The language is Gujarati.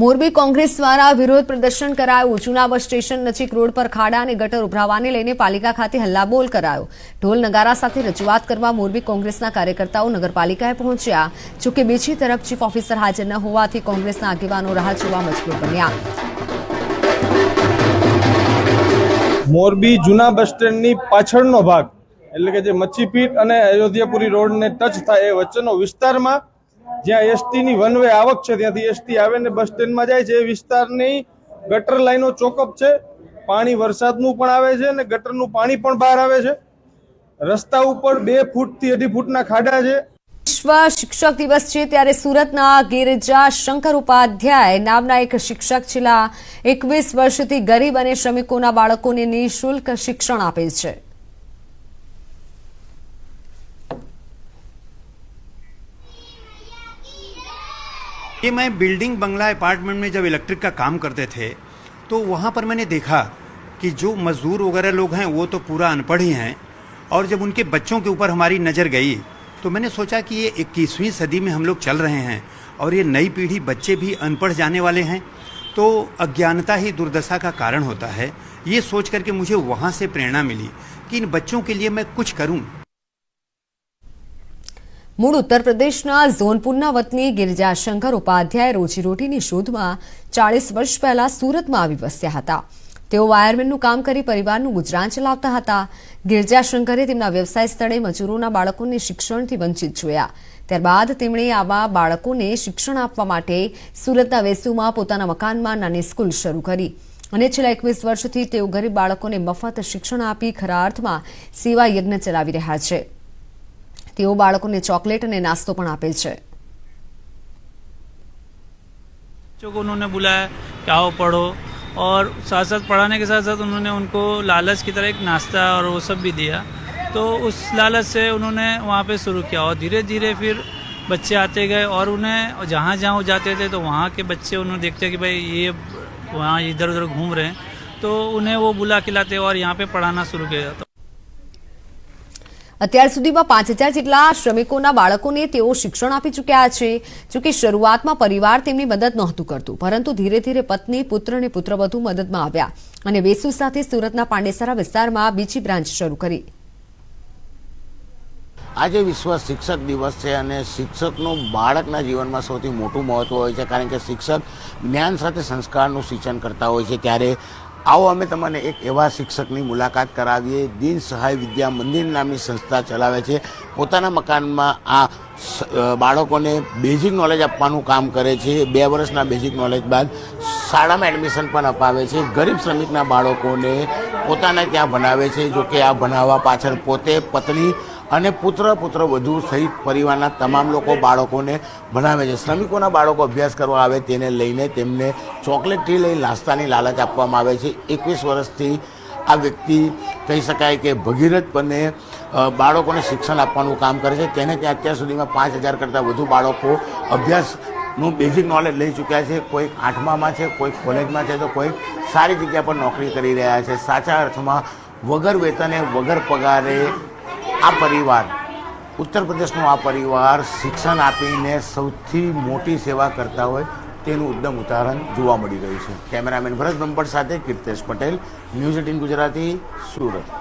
મોરબી કોંગ્રેસ દ્વારા વિરોધ પ્રદર્શન કરાયું. જૂના બસ સ્ટેશન નજીક રોડ પર ખાડા અને ગટર ઉભરાવાને લઈને પાલિકા ખાતે હલ્લાબોલ કરાયો. ઢોલ નગારા સાથે રજૂઆત કરવા મોરબી કોંગ્રેસના કાર્યકર્તાઓ નગરપાલિકાએ પહોંચ્યા. જોકે બીજી તરફ ચીફ ઓફિસર હાજર ન હોવાથી કોંગ્રેસના આગેવાનો રાહ જોવા મજબૂર બન્યા. મોરબી જૂના બસ સ્ટેન્ડની પાછળનો ભાગ, એટલે કે જે મચ્છીપીઠ અને અયોધ્યાપુરી રોડને ટચ થાય એ વચ્ચેનો વિસ્તારમાં જ્યાં એસટીની વન વે આવક છે, ત્યાંથી એસટી આવે ને બસ સ્ટેન્ડમાં જાય છે. એ વિસ્તારની ગટર લાઈનો ચોકઅપ છે. પાણી વરસાદનું પણ આવે છે અને ગટરનું પાણી પણ બહાર આવે છે. રસ્તા ઉપર બે ફૂટથી અઢી ફૂટના ખાડા છે. વિશ્વ શિક્ષક દિવસ છે ત્યારે સુરતના ગિરિજા શંકર ઉપાધ્યાય નામના એક શિક્ષક છેલ્લા એકવીસ વર્ષથી ગરીબ અને શ્રમિકોના બાળકોને નિઃશુલ્ક શિક્ષણ આપે છે. ये मैं बिल्डिंग बंगला अपार्टमेंट में जब इलेक्ट्रिक का काम करते थे तो वहाँ पर मैंने देखा कि जो मजदूर वगैरह लोग हैं, वो तो पूरा अनपढ़ ही हैं। और जब उनके बच्चों के ऊपर हमारी नज़र गई तो मैंने सोचा कि ये इक्कीसवीं सदी में हम लोग चल रहे हैं और ये नई पीढ़ी बच्चे भी अनपढ़ जाने वाले हैं। तो अज्ञानता ही दुर्दशा का कारण होता है। ये सोच करके मुझे वहाँ से प्रेरणा मिली कि इन बच्चों के लिए मैं कुछ करूँ। મૂળ ઉત્તર પ્રદેશના ઝોનપુરના વતની ગિરિજાશંકર ઉપાધ્યાય રોજીરોટીની શોધમાં ચાળીસ વર્ષ પહેલા સુરતમાં આવી વસ્યા હતા. તેઓ વાયરમેનનું કામ કરી પરિવારનું ગુજરાન ચલાવતા હતા. ગિરિજાશંકરે તેમના વ્યવસાય સ્થળે મજૂરોના બાળકોને શિક્ષણથી વંચિત જોયા. ત્યારબાદ તેમણે આવા બાળકોને શિક્ષણ આપવા માટે સુરતના વેસુમાં પોતાના મકાનમાં નાની સ્કૂલ શરૂ કરી. અને છેલ્લા એકવીસ વર્ષથી તેઓ ગરીબ બાળકોને મફત શિક્ષણ આપી ખરા અર્થમાં સેવા યજ્ઞ ચલાવી રહ્યા છે. તેઓ બાળકોને ચોકલેટ અને નાસ્તો પણ આપે છે बच्चों को उन्होंने बुलाया कि आओ पढ़ो और साथ साथ पढ़ाने के साथ साथ उन्होंने उनको लालच की तरह एक नाश्ता और वो सब भी दिया तो उस लालच से उन्होंने वहाँ पे शुरू किया और धीरे धीरे फिर बच्चे आते गए और उन्हें जहाँ जहाँ वो जाते थे तो वहाँ के बच्चे उन्होंने देखते कि भाई ये वहाँ इधर उधर घूम रहे हैं तो उन्हें वो बुला खिलाते और यहाँ पे पढ़ाना शुरू किया जाता અત્યાર સુધીમાં પાંચ હજાર જેટલા શ્રમિકોના બાળકોને તેઓ શિક્ષણ આપી ચૂક્યા છે. જોકે શરૂઆતમાં પરિવાર તેમની મદદ નહોતું કરતું, પરંતુ ધીરે ધીરે પત્ની, પુત્ર અને પુત્રવધુ મદદમાં આવ્યા અને વેસુ સાથે સુરતના પાંડેસરા વિસ્તારમાં બીજી બ્રાન્ચ શરૂ કરી. આજે વિશ્વ શિક્ષક દિવસ છે અને શિક્ષકનું બાળકના જીવનમાં સૌથી મોટું મહત્વ હોય છે, કારણ કે શિક્ષક જ્ઞાન સાથે સંસ્કારનું સિંચન કરતા હોય છે. ત્યારે આવો અમે તમને એક એવા શિક્ષકની મુલાકાત કરાવીએ. દીન સહાય વિદ્યા મંદિર નામની સંસ્થા ચલાવે છે. પોતાના મકાનમાં આ બાળકોને બેઝિક નોલેજ આપવાનું કામ કરે છે. બે વર્ષના બેઝિક નોલેજ બાદ શાળામાં એડમિશન પણ અપાવે છે. ગરીબ શ્રમિકના બાળકોને પોતાને ત્યાં ભણાવે છે. જોકે આ ભણાવવા પાછળ પોતે પત્ની અને પુત્ર પુત્ર વધુ સહિત પરિવારના તમામ લોકો બાળકોને ભણાવે છે. શ્રમિકોના બાળકો અભ્યાસ કરવા આવે તેને લઈને તેમને ચોકલેટથી લઈ નાસ્તાની લાલચ આપવામાં આવે છે. એકવીસ વર્ષથી આ વ્યક્તિ કહી શકાય કે ભગીરથપણે બાળકોને શિક્ષણ આપવાનું કામ કરે છે. તેને ત્યાં અત્યાર સુધીમાં પાંચ હજાર કરતાં વધુ બાળકો અભ્યાસનું બેઝિક નોલેજ લઈ ચૂક્યા છે. કોઈક આઠમામાં છે, કોઈક કોલેજમાં છે, તો કોઈક સારી જગ્યા પર નોકરી કરી રહ્યા છે. સાચા અર્થમાં વગર વેતને, વગર પગારે આ પરિવાર, ઉત્તર પ્રદેશનો આ પરિવાર શિક્ષણ આપીને સૌથી મોટી સેવા કરતા હોય તેનું ઉદ્દમ ઉદાહરણ જોવા મળી રહ્યું છે. કેમેરામેન ભરત બ્રહ્મભટ્ટ સાથે કીર્તેશ પટેલ, ન્યૂઝ એટીન ગુજરાતી, સુરત.